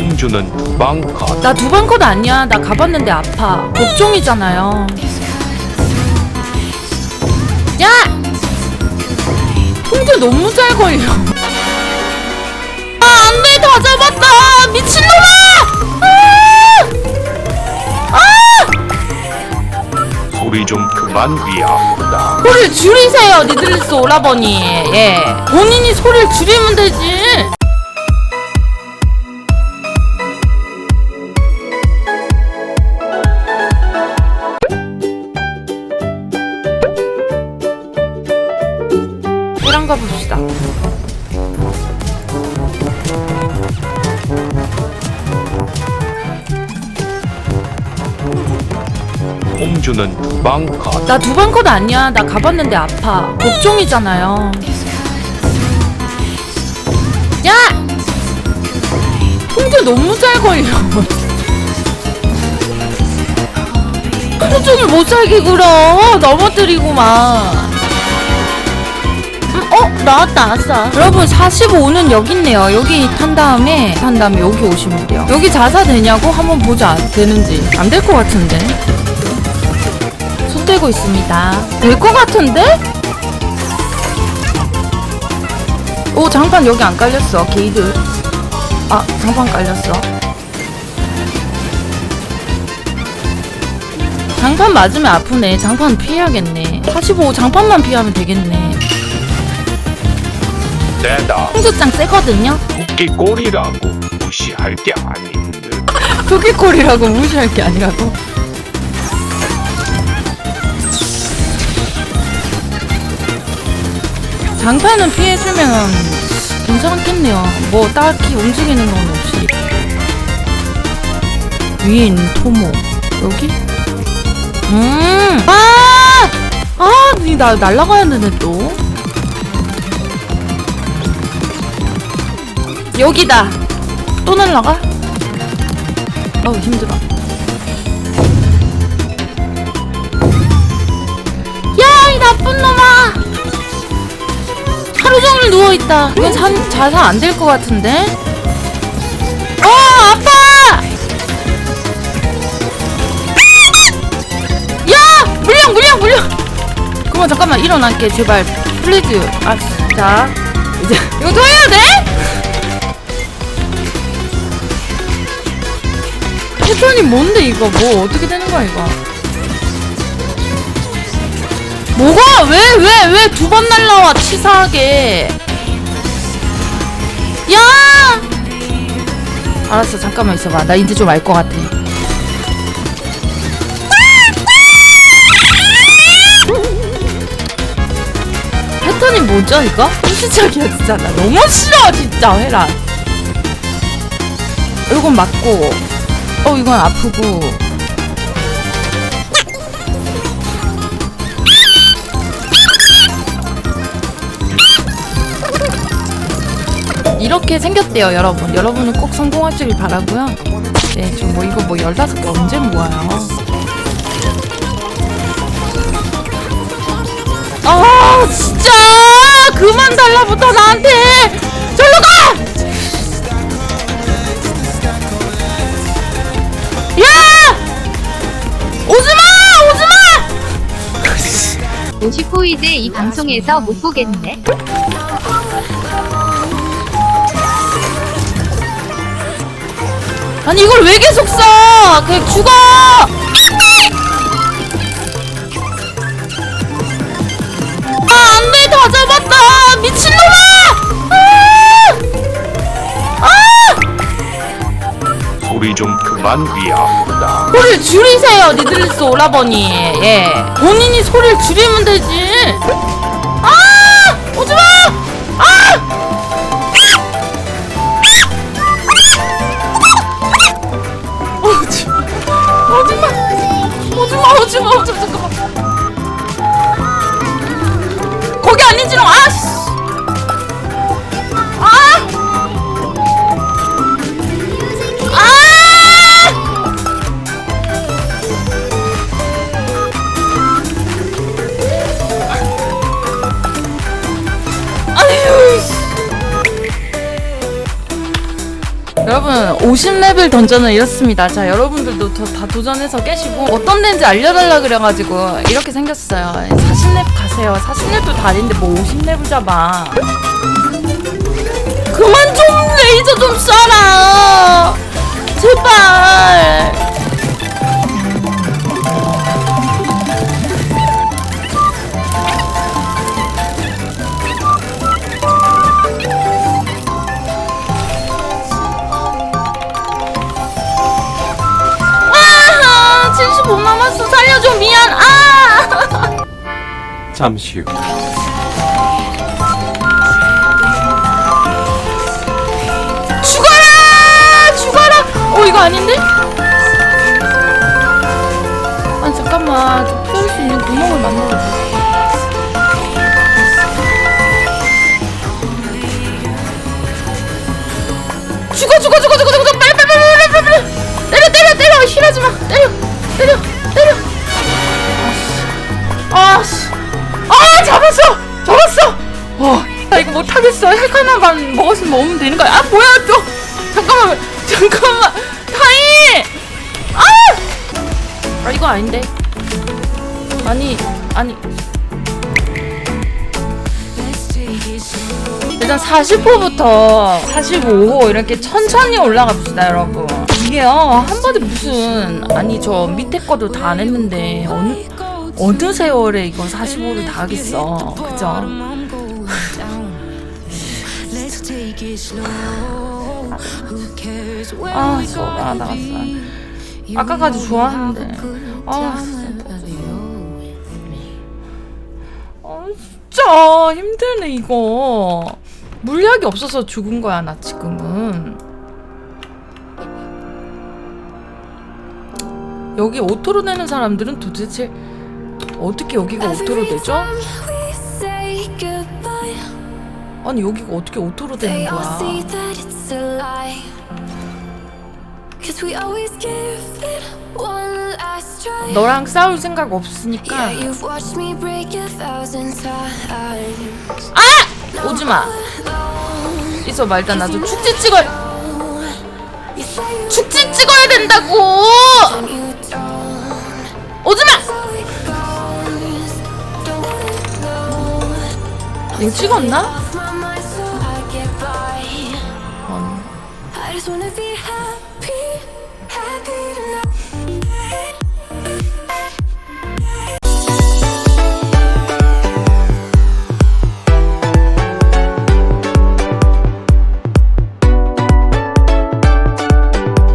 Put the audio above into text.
공주는 두방컷 나 두 번 컷 아니야. 나 가봤는데 아파. 복종이잖아요. 야! 통제 너무 잘 걸려. 아, 안 돼. 다 잡았다. 미친놈아! 아! 아! 소리 좀 그만 귀 아프다 소리를 줄이세요. 니들리스 오라버니. 예. 본인이 소리를 줄이면 되지. 거 봅시다. 공주는 두방컷 나두번컷 아니야. 나 가봤는데 아파. 복종이잖아요. 야! 통제 너무 잘 걸려. 표정을 못 살게 굴어. 넘어뜨리고 막. 음, 어? 나왔다, 아싸. 여러분, 45는 여기 있네요. 여기 탄 다음에, 탄 다음에 여기 오시면 돼요. 여기 자사 되냐고 한번 보자. 되는지. 안 될 것 같은데. 손 들고 있습니다. 될 것 같은데? 오 장판 여기 안 깔렸어 게이드 아 장판 깔렸어 장판 맞으면 아프네 장판 피해야겠네 45 장판만 피하면 되겠네 내다 홍조장 세거든요 웃기꼴이라고 무시할 게 아닌데 토끼콜이라고 무시할 게 아니라고 장판은 피해주면 괜찮겠네요 뭐 딱히 움직이는 건 없이 있는 토모 여기? 음! 아! 아! 니 나, 날라가야 되네 또 여기다. 또 날라가? 어우 힘들어. 야 이 나쁜 놈아! 하루 종일 누워있다. 이건 자, 자살 안될 것 같은데? 어 아빠! 야! 물량 물량 물량! 그만 잠깐만. 일어날게 제발. 플리즈 아자. 이제 이거 더 해야 돼? 패턴이 뭔데 이거? 뭐 어떻게 되는 거야 이거? 뭐가? 왜 왜 왜 두 번 날라와 치사하게? 야! 알았어 잠깐만 있어봐. 나 이제 좀 알 것 같아. 패턴이 뭐죠 이거? 일시적이야 진짜. 나 너무 싫어 진짜 해라. 이건 맞고 어 이건 아프고. 이렇게 생겼대요 여러분. 여러분은 꼭 성공하시길 바라고요. 네저 뭐 이거 뭐 15개 언제 모아요? 아 진짜! 그만 달라붙어 나한테! 절로 가! 59이제 이 방송에서 못 보겠네. 아니 이걸 왜 계속 써? 그냥 죽어! 아 안돼 다 잡았다 미친놈아! 소리 좀 그만 귀 아프다 소리를 줄이세요 니들리스 오라버니. 예. 본인이 소리를 줄이면 되지 50레벨 던전은 이렇습니다. 자, 여러분들도 더- 다 도전해서 깨시고 어떤 데인지 알려달라 그래가지고 이렇게 생겼어요. 40렙 가세요. 40렙도 다른데 뭐 50렙을 잡아. 그만 좀 레이저 좀 쏴라. 제발. 잠시 후. 죽어라! 죽어라! 어, 이거 아닌데? 이거 아닌데. 아니, 아니. 일단 40호부터 45호 이렇게 천천히 올라가 봅시다, 여러분. 이게요, 한 번에 무슨, 아니, 저 밑에 거도 다 안 했는데, 어느, 어느 세월에 이거 45를 다 하겠어. 그죠? 아, 수업 안 나갔어. 아까까지 좋았는데. 아, 진짜. 아, 진짜 힘드네, 이거. 물약이 없어서 죽은 거야, 나 지금은. 여기 오토로 내는 사람들은 도대체 어떻게 여기가 오토로 되죠? 아니 여기가 어떻게 오토로 되는 거야? 너랑 싸울 생각 없으니까 Yeah, you've watched me break a thousand times. 아! 오지마 있어봐 일단 나도 축지 찍어야 축지 찍어야 된다고. 오지마. 이거 찍었나?